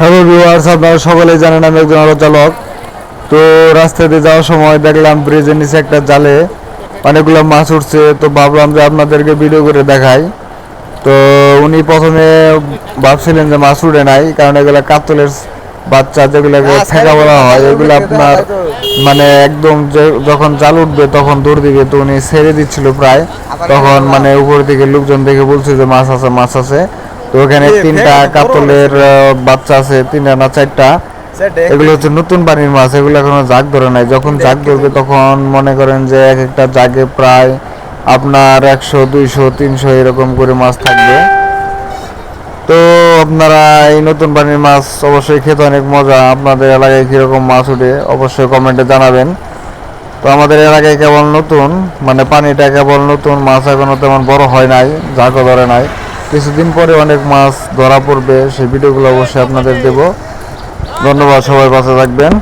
Hello viewers আপনারা সকলেই জানেন আমি একজন আলো চালক তো রাস্তা দিয়ে যাওয়ার সময় দেখলাম ব্রিজের নিচে একটা জালে অনেকগুলো মাছ উঠছে। তো ভাবলাম যে আপনাদেরকে ভিডিও করে দেখাই। তো উনি প্রথমে ভাবছিলেন যে মাছ উঠে নাই কারণ এগুলো কাতলের বাচ্চা যেগুলোকে ফেঁকা বলা হয় এগুলো আপনার মানে একদম যখন জাল উঠবে তখন দৌড় দিবে তো উনি ছেড়ে দিচ্ছিল প্রায়। তখন মানে উপর দিকে লোকজন দেখে বলছে যে মাছ আছে মাছ আছে। তো ওখানে তিনটা কাতলের বাচ্চা আছে তিনটা না চারটা। এগুলো হচ্ছে নতুন পানির মাছ এগুলো এখনও জাগ ধরে নাই। যখন জাগ ধরবে তখন মনে করেন যে এক একটা জাগে প্রায় আপনার একশো দুইশো তিনশো এরকম করে মাছ থাকবে। তো আপনারা এই নতুন পানির মাছ অবশ্যই খেতে অনেক মজা। আপনাদের এলাকায় কীরকম মাছ উঠে অবশ্যই কমেন্টে জানাবেন। তো আমাদের এলাকায় কেবল নতুন মানে পানিটা কেবল নতুন মাছ এখনও তেমন বড় হয় নাই জাগও ধরে নাই। কিছুদিন পরে অনেক মাছ ধরা পড়বে, সেই ভিডিওগুলো অবশ্যই আপনাদের দেব। ধন্যবাদ, সবাই বাঁচা থাকবেন।